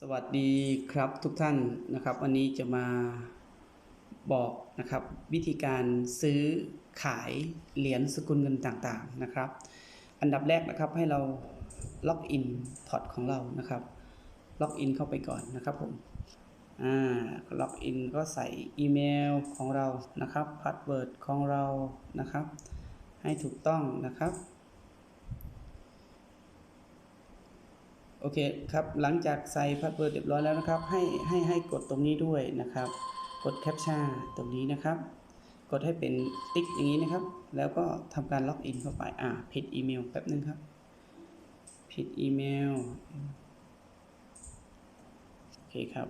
สวัสดีครับทุกท่านนะครับวันนี้จะมาบอกนะครับวิธีการซื้อขายเหรียญสกุลเงินต่างๆนะครับ อันดับแรกนะครับให้เราล็อกอินพอร์ตของเรานะครับล็อกอินเข้าไปก่อนนะครับผมอ่าล็อกอินก็ใส่อีเมลของเรานะครับพาสเวิร์ดของเรานะครับ ให้ถูกต้องนะครับ โอเคครับหลังจากใส่พาสเวิร์ดเรียบร้อยแล้วนะครับ ให้ให้ให้กดตรงนี้ด้วยนะครับ กดแคปชั่นตรงนี้นะครับ กดให้เป็นติ๊กอย่างนี้นะครับ แล้วก็ทำการล็อกอินเข้าไปอ่าผิดอีเมลแป๊บนึงครับ ผิดอีเมลโอเคครับ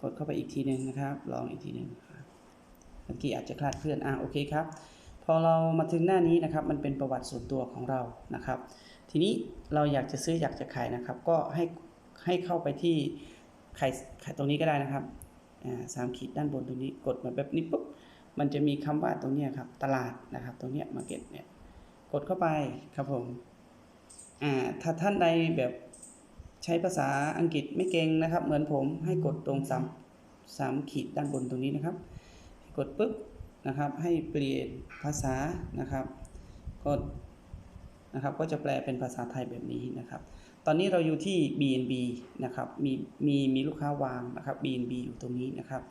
กดเข้าไปอีกทีหนึ่งนะครับ ลองอีกทีหนึ่งเมื่อกี้อาจจะคลาดเคลื่อนอ่าโอเคครับ พอเรามาถึงหน้านี้นะครับ มันเป็นประวัติส่วนตัวของเรานะครับ ทีนี้เราอยากจะซื้ออยากจะขายนะครับ ก็ให้ให้เข้าไปที่ขายขายตรงนี้ก็ได้นะครับสามขีดด้านบนตรงนี้กดมาแบบนี้ปุ๊บมันจะมีคำว่าตรงนี้ครับตลาดนะครับ ตรงนี้มาเก็ตเนี่ยกดเข้าไปครับผมถ้าท่านใดแบบใช้ภาษาอังกฤษไม่เก่งนะครับ เหมือนผมให้กดตรงสามสามขีดด้านบนตรงนี้นะครับ กดปุ๊บ นะครับ ให้เปลี่ยนภาษานะครับกดนะครับก็จะแปลเป็นภาษาไทยแบบนี้นะครับ ตอนนี้เราอยู่ที่ BNB นะครับมีมีมีลูกค้าวางนะครับ BNB อยู่ตรงนี้นะครับ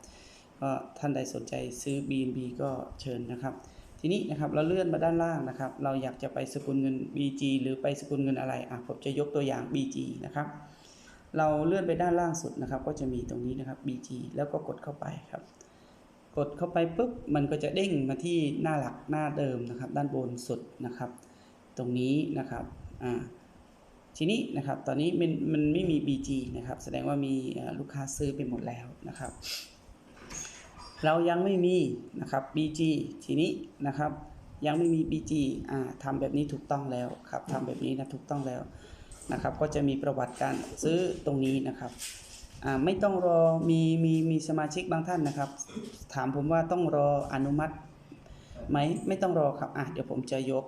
ก็ท่านใดสนใจซื้อ BNB ก็เชิญนะครับ ทีนี้นะครับเราเลื่อนมาด้านล่างนะครับ เราอยากจะไปสกุลเงิน BG หรือไปสกุลเงินอะไรอะผมจะยกตัวอย่าง BG นะครับ เราเลื่อนไปด้านล่างสุดนะครับ ก็จะมีตรงนี้นะครับ BG แล้วก็กดเข้าไปครับ กดเข้าไปปุ๊บมันก็จะเด้งมาที่หน้าหลักหน้าเดิมนะครับ ด้านบนสุดนะครับ ตรงนี้นะครับอ่าทีนี้นะครับตอนนี้มันมันไม่มี BG นะครับ แสดงว่ามีลูกค้าซื้อไปหมดแล้วนะครับ เรายังไม่มีนะครับ BG ทีนี้นะครับยังไม่มี BG อ่าทำแบบนี้ถูกต้องแล้วครับทำแบบนี้นะถูกต้องแล้วนะครับ ก็จะมีประวัติการซื้อตรงนี้นะครับ ไม่ต้องรอมีมีมีสมาชิกบางท่านนะครับ ถามผมว่าต้องรออนุมัติไหมไม่ต้องรอครับอะเดี๋ยวผมจะยก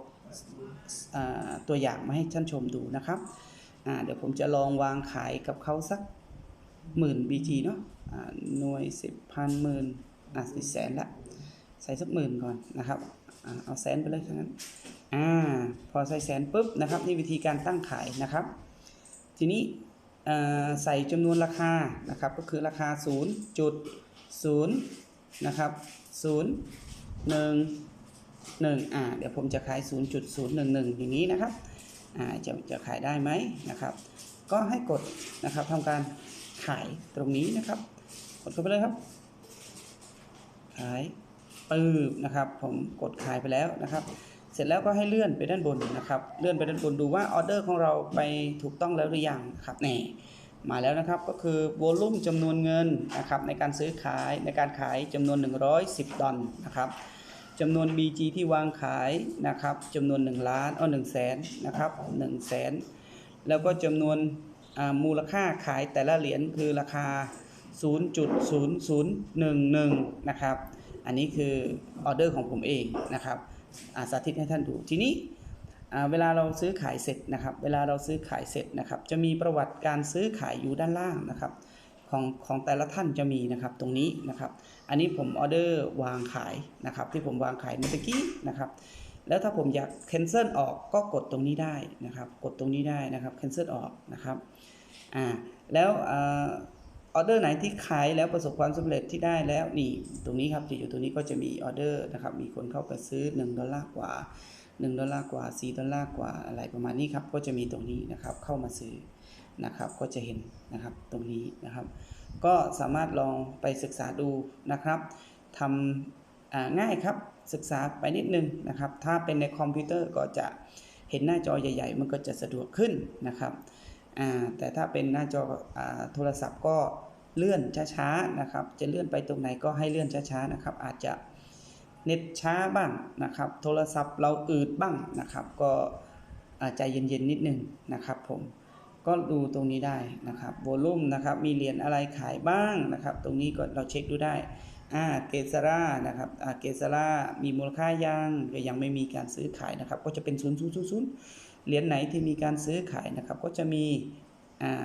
ตัวอย่างมาให้ท่านชมดูนะครับเดี๋ยวผมจะลองวางขายกับเขาสักหมื่น BT เนาะหน่วยสิบพันหมื่นอะสิแสนละใส่สักหมื่นก่อนนะครับอเอาแสนไปเลยทั้งนั้นอ่าพอใส่แสนปุ๊บนะครับนี่วิธีการตั้งขายนะครับ ทีนี้ ใส่จำนวนราคานะครับก็คือราคา 0.0นะครับ0 1 1อ่าเดี๋ยวผมจะขาย 0.011 อย่างนี้นะครับอ่าจะจะขายได้ไหมนะครับ ก็ให้กดนะครับทำการขายตรงนี้นะครับ กดเข้าไปเลยครับ ขายปืบนะครับ ผมกดขายไปแล้วนะครับ เสร็จแล้วก็ให้เลื่อนไปด้านบนนะครับ เลื่อนไปด้านบนดูว่าออเดอร์ของเราไปถูกต้องแล้วหรือยังครับแน่มาแล้วนะครับก็คือโวลุ่มจำนวนเงินนะครับในการซื้อขายในการขายจำนวน 110 ดอลนะครับจำนวน BG ที่วางขายนะครับจำนวน 1 ล้านเอา1แสนนะครับ1แสนแล้วก็จำนวนมูลค่าขายแต่ละเหรียญคือราคา 0.0011 นะครับ อันนี้คือออเดอร์ของผมเองนะครับ สาธิตให้ท่านดูทีนี้เวลาเราซื้อขายเสร็จนะครับ เวลาเราซื้อขายเสร็จนะครับ จะมีประวัติการซื้อขายอยู่ด้านล่างนะครับของของแต่ละท่านจะมีนะครับตรงนี้นะครับ อันนี้ผมออเดอร์วางขายนะครับ ที่ผมวางขายเมื่อกี้นะครับ แล้วถ้าผมอยาก cancel ออกก็กดตรงนี้ได้นะครับ กดตรงนี้ได้นะครับ cancel ออกนะครับอ่าแล้วอ ออเดอร์ไหนที่ขายแล้วประสบความสำเร็จที่ได้แล้วนี่ตรงนี้ครับจะอยู่ตรงนี้ก็จะมีออเดอร์นะครับมีคนเข้าไปซื้อ 1 ดอลลาร์กว่า 1 ดอลลาร์กว่า 4 ดอลลาร์กว่าอะไรประมาณนี้ครับก็จะมีตรงนี้นะครับเข้ามาซื้อนะครับก็จะเห็นนะครับตรงนี้นะครับ ก็สามารถลองไปศึกษาดูนะครับทำง่ายครับศึกษาไปนิดนึงนะครับถ้าเป็นในคอมพิวเตอร์ก็จะเห็นหน้าจอใหญ่ ๆ มันก็จะสะดวกขึ้นนะครับ แต่ถ้าเป็นหน้าจออโทรศัพท์ก็เลื่อนช้าๆนะครับ จะเลื่อนไปตรงไหนก็ให้เลื่อนช้าๆนะครับ อาจจะเน็ตช้าบ้างนะครับ โทรศัพท์เราอืดบ้างนะครับ ก็ใจเย็นๆนิดนึงนะครับ ผมก็ดูตรงนี้ได้นะครับโวลุ่มนะครับ มีเหรียญอะไรขายบ้างนะครับ ตรงนี้ก็เราเช็คดูได้อ่าเกสรานะครับอ่าเกสรามีมูลค่ายังหรือยังไม่มีการซื้อขายนะครับ ก็จะเป็น0 0 0 0 เหรียญไหนที่มีการซื้อขายนะครับ ก็จะมี